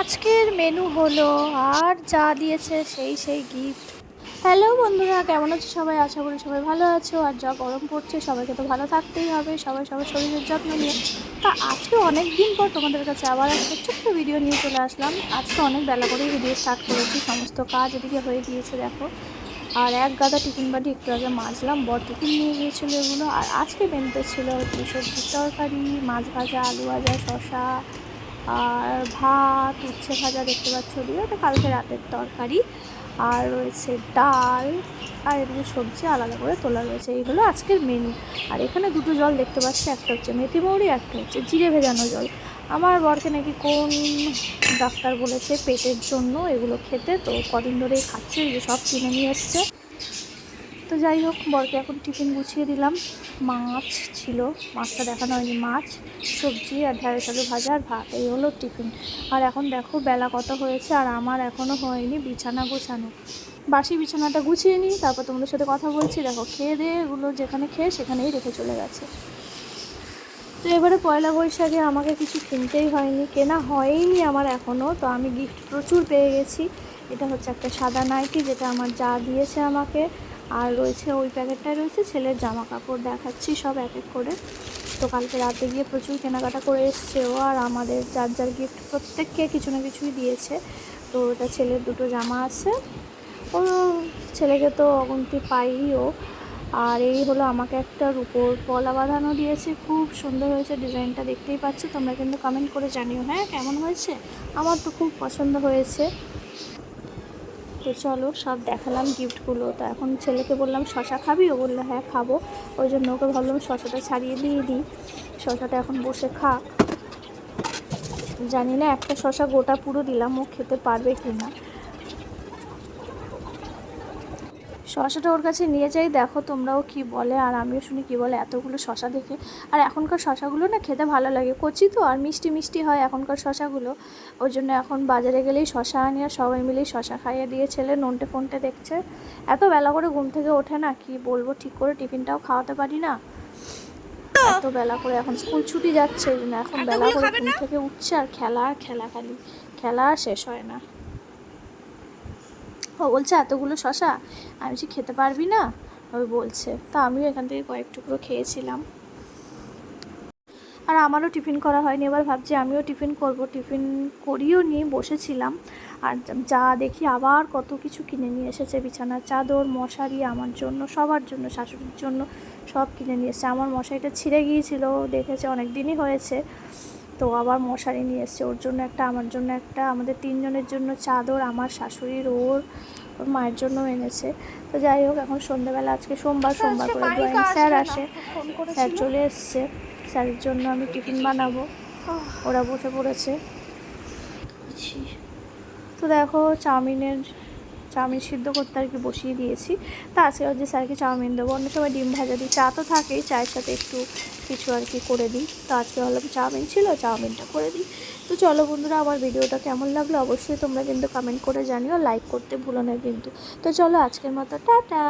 আজকের মেনু হলো, আর যা দিয়েছে সেই সেই গিফট হ্যালো বন্ধুরা, কেমন আছো সবাই? আশা করি সবাই ভালো আছো, আর যা গরম পড়ছে, সবাইকে তো ভালো থাকতেই হবে, সবাই সবার শরীরের যত্ন নিয়ে। তা আজকে অনেক দিন পর তোমাদের কাছে আবার একটা ছোট্ট ভিডিও নিয়ে চলে আসলাম। আজকে অনেক বেলা করেই ভিডিও স্টার্ট করেছি, সমস্ত কাজ এদিকে হয়ে গিয়েছে, দেখো। আর এক গাদা টিফিন বাটি একটু আগে মাজলাম বড় টিফিন নিয়ে গিয়েছিল এগুলো। আর আজকে বেনতে ছিল হচ্ছে সবজির তরকারি, মাছ ভাজা, আলু ভাজা শশা আর ভাত, উচ্ছে ভাজা দেখতে পাচ্ছ দিয়ে, ওটা কালকে রাতের তরকারি। আর রয়েছে ডাল, আর এদিকে সবজি আলাদা করে তোলা রয়েছে। এই হলো আজকের মেনু আর এখানে দুটো জল দেখতে পাচ্ছি, একটা হচ্ছে মেথি মৌরি একটা হচ্ছে জিরে ভেজানো জল। আমার বরকে নাকি কোন ডাক্তার বলেছে পেটের জন্য এগুলো খেতে, তো কদিন ধরেই খাচ্ছে যে সব কিনে নিয়ে এসছে। তো যাই হোক, বরকে এখন টিফিন গুছিয়ে দিলাম। মাছ ছিল, মাছটা দেখানো হয়নি, মাছ, সবজি আর ঢেঁড়স, আলু ভাজা আর ভাত, এই হলো টিফিন। আর এখন দেখো বেলা কত হয়েছে আর আমার এখনও হয়নি বিছানা গোছানো। বাসি বিছানাটা গুছিয়ে নিই, তারপর তোমাদের সাথে কথা বলছি। দেখো, খেয়ে দিয়ে এগুলো যেখানে খেয়ে সেখানেই রেখে চলে গেছে। তো এবারে পয়লা বৈশাখে আমাকে কিছু কিনতেই হয়নি, কেনা হয়নি আমার এখনও তো আমি গিফট প্রচুর পেয়ে গেছি। এটা হচ্ছে একটা সাদা নাইটি যেটা আমার যা দিয়েছে আমাকে। আর রয়েছে ওই প্যাকেটটায় রয়েছে ছেলের জামা কাপড় দেখাচ্ছি সব এক এক করে। তো কালকে রাতে গিয়ে প্রচুর কেনাকাটা করে এসছে ও আর আমাদের যার যার গিফট প্রত্যেককে কিছু না কিছুই দিয়েছে। তো ওটা ছেলের দুটো জামা আছে। ও ছেলেকে তো অগন্তি পাইই ও। আর এই হলো আমাকে একটা রুপোর পলা বাঁধানো দিয়েছে। খুব সুন্দর হয়েছে ডিজাইনটা দেখতেই পাচ্ছি। তোমরা কিন্তু কমেন্ট করে জানিও। হ্যাঁ কেমন হয়েছে? আমার তো খুব পছন্দ হয়েছে। তো চলো সব দেখালাম গিফটগুলো। তো এখন ছেলেকে বললাম, শশা খাবি? ও বলল হ্যাঁ খাব। ওই জন্য ওকে ভাবলাম শশাটা ছাড়িয়ে দিয়ে দিই। শশাটা এখন বসে খাক। জানি না, একটা শশা গোটা পুরো দিলাম, ও খেতে পারবে কি না শশাটা ওর কাছে নিয়ে যাই দেখো তোমরাও কি বলে আর আমিও শুনি কি বলে এতগুলো শশা দেখে। আর এখনকার শশাগুলো না খেতে ভালো লাগে কচি তো আর মিষ্টি মিষ্টি হয় এখনকার শশাগুলো। ওই জন্য এখন বাজারে গেলেই শশা আনি আর সবাই মিলেই শশা খাইয়ে দিয়ে ছেলে নন্টে ফোনটে দেখছে। এত বেলা করে ঘুম থেকে ওঠে না কি বলব ঠিক করে টিফিনটাও খাওয়াতে পারি না। এত বেলা করে এখন স্কুল ছুটি যাচ্ছে এই জন্য এখন বেলা করে ঘুম থেকে উঠছে আর খেলা আর খেলা খালি খেলা আর শেষ হয় না। ও বলছে, এতগুলো শশা? আমি বলছি খেতে পারবি না? ওই বলছে, তা আমিও এখান থেকে কয়েক টুকরো খেয়েছিলাম। আর আমারও টিফিন করা হয়নি। এবার ভাবছি আমিও টিফিন করব। টিফিন করিও নিয়ে বসেছিলাম। আর যা দেখি আবার কত কিছু কিনে নিয়ে এসেছে। বিছানার চাদর, মশারি আমার জন্য, সবার জন্য, শাশুড়ির জন্য সব কিনে নিয়ে এসেছে। আমার মশারিটা ছিঁড়ে গিয়েছিল, দেখেছে, অনেক দিনই হয়েছে। তো আবার মশারি নিয়ে এসছে। ওর জন্য একটা আমার জন্য একটা আমাদের তিনজনের জন্য চাদর আমার শাশুড়ির ওর ওর মায়ের জন্য এনেছে। তো যাই হোক এখন সন্ধ্যেবেলা আজকে সোমবার সোমবার করে ড্রয়িং স্যার আসে। স্যার চলে এসছে। স্যারের জন্য আমি টিফিন বানাবো। ওরা বসে পড়েছে। তো দেখো চাউমিনের চাউমিন সিদ্ধ করতে আর কি বসিয়ে দিয়েছি। তা আজকে যে স্যারকে চাউমিন দেবো। অন্য সময় ডিম ভাজা দিই। চা তো থাকেই, চায়ের সাথে একটু কিছু আর কি করে দিই। তো আজকে ভাবলাম চাউমিন ছিল, চাউমিনটা করে দিই। তো চলো বন্ধুরা, আমার ভিডিওটা কেমন লাগল অবশ্যই তোমরা কিন্তু কমেন্ট করে জানিও। লাইক করতে ভুলো না কিন্তু। তো চলো আজকের মতো, টাটা!